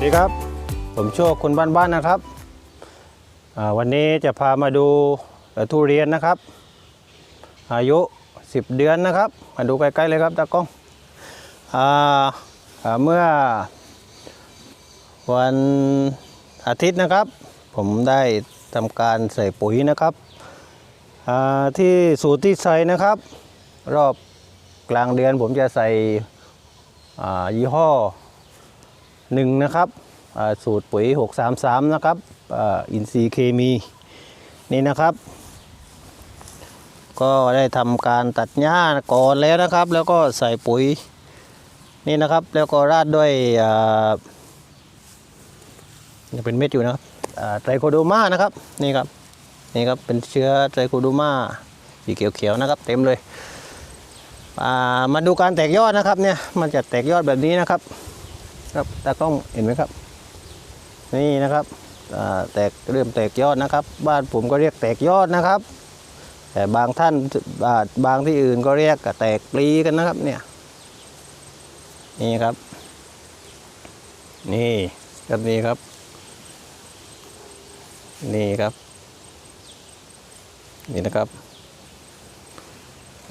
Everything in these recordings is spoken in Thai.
วัสดีครับ ผมโชคคนบ้านๆนะครับ วันนี้จะพามาดูทุเรียนนะครับ อายุ 10 เดือนนะครับ มาดูใกล้ๆเลยครับตากล้องออเมื่อวันอาทิตย์นะครับ ผมได้ทำการใส่ปุ๋ยนะครับที่สูตรที่ใส่นะครับ รอบกลางเดือนผมจะใส่ยี่ห้อ หนึ่งนะครับสูตรปุ๋ย 633 นะครับอินทรีย์เคมีนี่นะครับ ก็ได้ทำการตัดหญ้าก่อนแล้วนะครับ แล้วก็ใส่ปุ๋ยนี่นะครับ แล้วก็ราดด้วยเป็นเม็ดอยู่นะครับไตรโคโดมานะครับนี่ครับนี่ครับเป็นเชื้อไตรโคโดมาสีเขียวๆนะครับ เต็มเลยมาดูการแตกยอดนะครับเนี่ยมันจะแตกยอดแบบนี้นะครับ ครับตากล้องเห็นไหมครับ นี่นะครับแตกเริ่มแตกยอดนะครับ บ้านผมก็เรียกแตกยอดนะครับ แต่บางท่านอ่าบางที่อื่นก็เรียกกแตกปลีกันนะครับเนี่ยนี่ครับ นี่ครับนี่ครับ นี่ครับ นี่นะครับ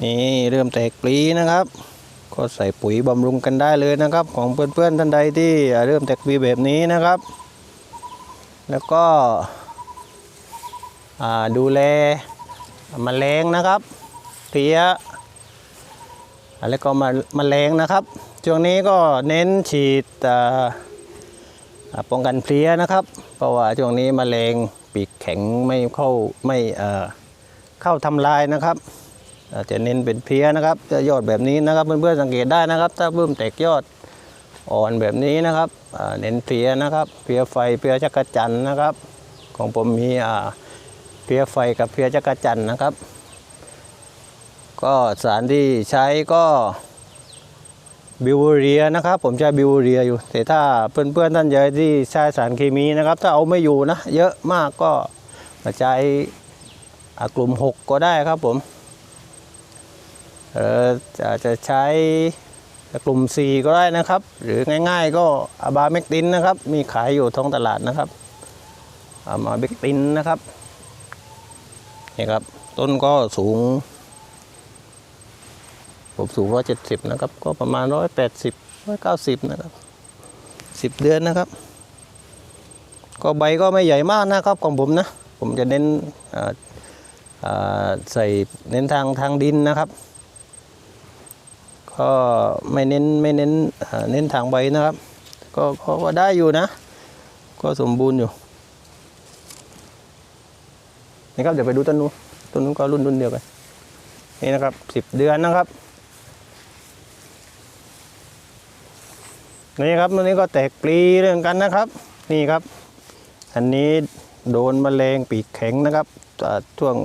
นี่เริ่มแตกปลีนะครับ ก็ใส่ปุ๋ยบำรุงกันได้เลยนะครับ ของเพื่อนๆท่านใดที่เริ่มแตกปีแบบนี้นะครับ แล้วก็ดูแลมแมลงนะครับเพลี้ยแล้วก็มาแมลงนะครับ ช่วงนี้ก็เน้นฉีดป้องกันเพลี้ยนะครับ เพราะว่าช่วงนี้มแมลงปีกแข็งไม่เข้าไม่เข้าทำลายนะครับ จะเน้นเป็นเพี้ยนะครับจะยอดแบบนี้นะครับเพื่อนๆสังเกตได้นะครับ ถ้าเพิ่มแตกยอดอ่อนแบบนี้นะครับเน้นเพี้ยนะครับ เพี้ยไฟเพี้ยจักรจันนะครับ ของผมมีเพี้ยไฟกับเพี้ยจักรจันนะครับ ก็สารที่ใช้ก็บิวเรียนะครับ ผมใช้บิวเรียอยู่ แต่ถ้าเพื่อนๆท่านใดที่ใช้สารเคมีนะครับ ถ้าเอาไม่อยู่นะ เยอะมากก็มาใช้อากลุ่ม 6 ก็ได้ครับผม ออจจะใช้กลุ่ม 4 ก็ได้นะครับ หรือง่ายๆก็อาบาเมกตินนะครับ มีขายอยู่ท้องตลาดนะครับอามาเบกตินนะครับนี่ครับ ต้นก็สูง ผมสูงร้อยเจ็ดสิบนะครับ ก็ประมาณร้อยแปดสิบร้อยเก้าสิบนะครับสิบเดือนนะครับ ก็ใบก็ไม่ใหญ่มากนะครับของผมนะ ผมจะเน้นใส่เน้นทางทางดินนะครับ ก็ไม่เน้นไม่เน้นเน้นทางใบนะครับ ก็ก็ก็ได้อยู่นะ ก็สมบูรณ์อยู่นี่ครับเดี๋ยวไปดูต้นนู้นต้นนู้นก็รุ่นรุ่นเดียวกันนี่นะครับสิบเดือนนะครับนี่ครับตัวนี้ก็แตกปลีเรื่องกันนะครับ นี่ครับ อันนี้โดนแมลงปีกแข็งนะครับช่วง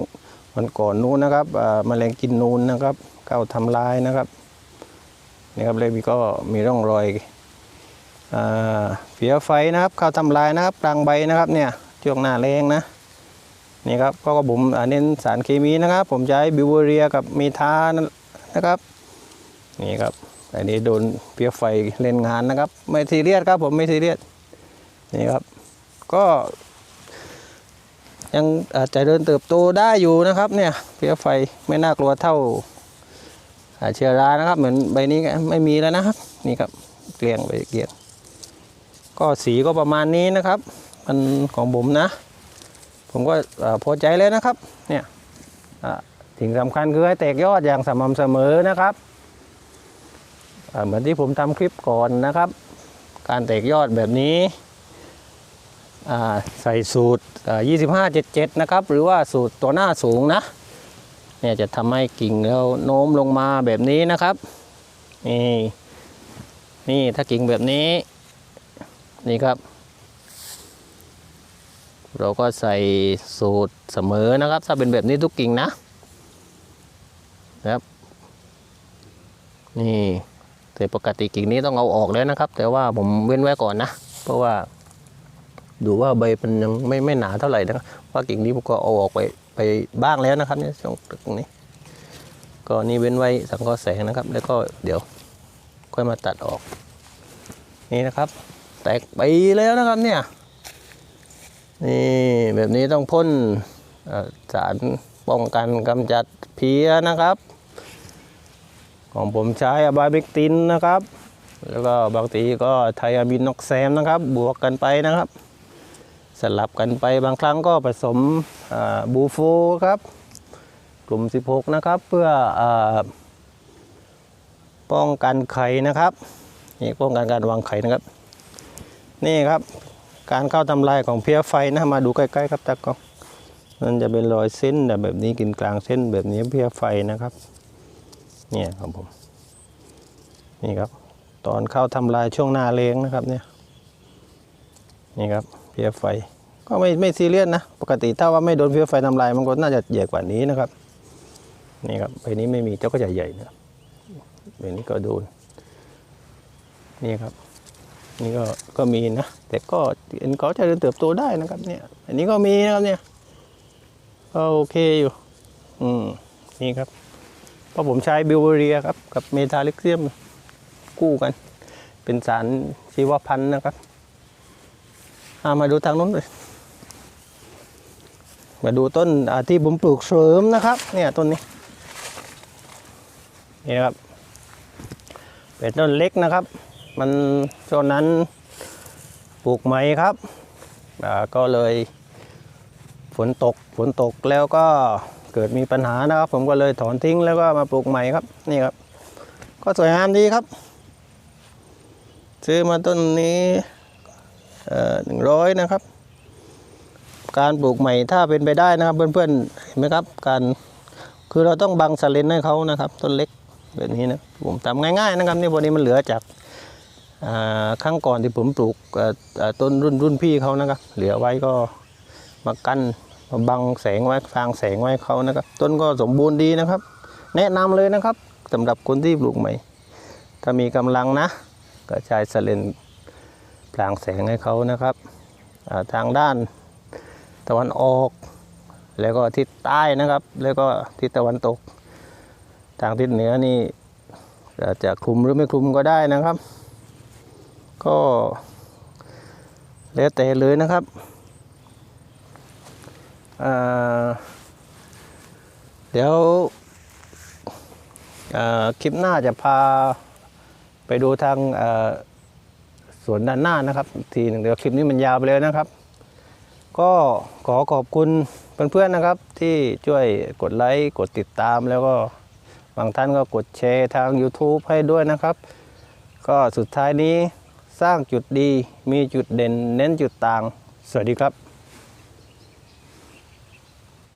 วันก่อนนู้นนะครับอ่าแมลงกินนูนนะครับเข้าทำลายนะครับ นี่ครับเลยมีก็มีร่องรอยเพียไฟนะครับเข้าทำลายนะครับกลางใบนะครับเนี่ยช่วงหน้าแรงนะนี่ครับก็ผมเน้นสารเคมีนะครับ ผมใช้บิวเวอเรียกับมีทานะครับนี่ครับอันนี้โดนเพียไฟเล่นงานนะครับ ไม่ซีเรียสครับผมไม่ซีเรียสนี่ครับ ก็ยังอาจจะเดินเติบโตได้อยู่นะครับเนี่ยเพียไฟไม่น่ากลัวเท่า เชื้อรานะครับ เหมือนใบนี้ไม่มีแล้วนะครับ นี่ครับเกลียงไปเกลียง ก็สีก็ประมาณนี้นะครับ มันของผมนะ ผมก็พอใจเลยนะครับเนี่ยสิ่งสำคัญคือให้แตกยอดอย่างสม่ำเสมอนะครับเหมือนที่ผมทำคลิปก่อนนะครับ การแตกยอดแบบนี้ใส่สูตร 2577 นะครับ หรือว่าสูตรตัวหน้าสูงนะ เนี่ยจะทำให้กิ่งเราโน้มลงมาแบบนี้นะครับนี่นี่ถ้ากิ่งแบบนี้นี่ครับ เราก็ใส่สูตรเสมอนะครับ ถ้าเป็นแบบนี้ทุกกิ่งนะครับ นี่แต่ปกติกิ่งนี้ต้องเอาออกแล้วนะครับ แต่ว่าผมเว้นไว้ก่อนนะ เพราะว่าดูว่าใบมันยังไม่ไม่หนาเท่าไหร่นะว่ากิ่งนี้ผมก็เอาออกไป ไปบ้างแล้วนะครับเนี่ยช่วงตรงนี้ ก็นี่เว้นไว้สังเคราะห์แสงนะครับ แล้วก็เดี๋ยวค่อยมาตัดออก นี่นะครับ แตกไปแล้วนะครับเนี่ยนี่แบบนี้ต้องพ่นสารป้องกันกำจัดเพี้ยนะครับ ของผมใช้อบาเบกตินนะครับ แล้วก็บางทีก็ไทอะมินนอกแซมนะครับ บวกกันไปนะครับ สลับกันไปบางครั้งก็ผสมบูโฟครับ กลุ่ม 16 นะครับ เพื่ออป้องกันไข่นะครับนี่ป้องกันการวางไข่นะครับ นี่ครับการเข้าทำลายของเพี้ยไฟนะมาดูใกล้ๆครับตากล้องมันจะเป็นรอยเส้นแบบนี้กินกลางเส้นแบบนี้เพี้ยไฟนะครับเนี่ยครับผมนี่ครับ ตอนเข้าทำลายช่วงหน้าเลงนะครับเนี่ยนี่ครับ เพี้ยไฟ ก็ไม่ไม่ซีเรียสนะ ปกติถ้าว่าไม่โดนเพี้ยไฟทำลายมันก็น่าจะใหญ่กว่านี้นะครับ นี่ครับใบนี้ไม่มีเจ้าก็ใหญ่ๆนะใบนี้ก็โดน นี่ครับ นี่ก็ก็มีนะ แต่ก็เอ็นก็เจะเริญเติบโตได้นะครับ เนี่ย อันนี้ก็มีนะครับเนี่ยก็โอเคอยู่ อืม นี่ครับเพราะผมใช้บิวเวอเรียครับ กับเมทาลิกเซียมคู่กัน เป็นสารชีวพันธุ์นะครับามาดูทางนู้นเลยมาดูต้นที่ผมปลูกเสริมนะครับ เนี่ยต้นนี้ นี่ครับ เป็นต้นเล็กนะครับ มันช่วงนั้นปลูกไหมครับก็เลยฝนตกฝนตกแล้วก็เกิดมีปัญหานะครับ ผมก็เลยถอนทิ้งแล้วก็มาปลูกใหม่ครับ นี่ครับ ก็สวยงามดีครับ ซื้อมาต้นนี้ หนึ่งร้อยนะครับ การปลูกใหม่ถ้าเป็นไปได้นะครับเพื่อนๆเห็นไหมครับ การคือเราต้องบังสเลนให้เขานะครับ ต้นเล็กแบบนี้นะผมทำง่ายๆนะครับนี่วันนี้มันเหลือจากครั้งก่อนที่ผมปลูกต้นรุ่นรุ่นพี่เขานะครับ เหลือไว้ก็มากั้นมาบังแสงไว้ฟางแสงไว้เขานะครับ ต้นก็สมบูรณ์ดีนะครับ แนะนำเลยนะครับสำหรับคนที่ปลูกใหม่ ถ้ามีกำลังนะก็ใช้สเลน พลางแสงให้เขานะครับทางด้านตะวันออก แล้วก็ทิศใต้นะครับ แล้วก็ทิศตะวันตก ทางทิศเหนือนี่จะคลุมหรือไม่คลุมก็ได้นะครับ ก็แล้วแต่เลยนะครับเดี๋ยวคลิปหน้าจะพาไปดูทางา สวนด้านหน้านะครับอีกทีหนึ่งเดี๋ยวคลิปนี้มันยาวไปเลยนะครับ ก็ขอขอบคุณเพื่อนๆนะครับ ที่ช่วยกดไลค์กดติดตามแล้วก็บางท่านก็กดแชร์ทาง YouTube ให้ด้วยนะครับ ก็สุดท้ายนี้สร้างจุดดีมีจุดเด่น เน้นจุดต่าง สวัสดีครับ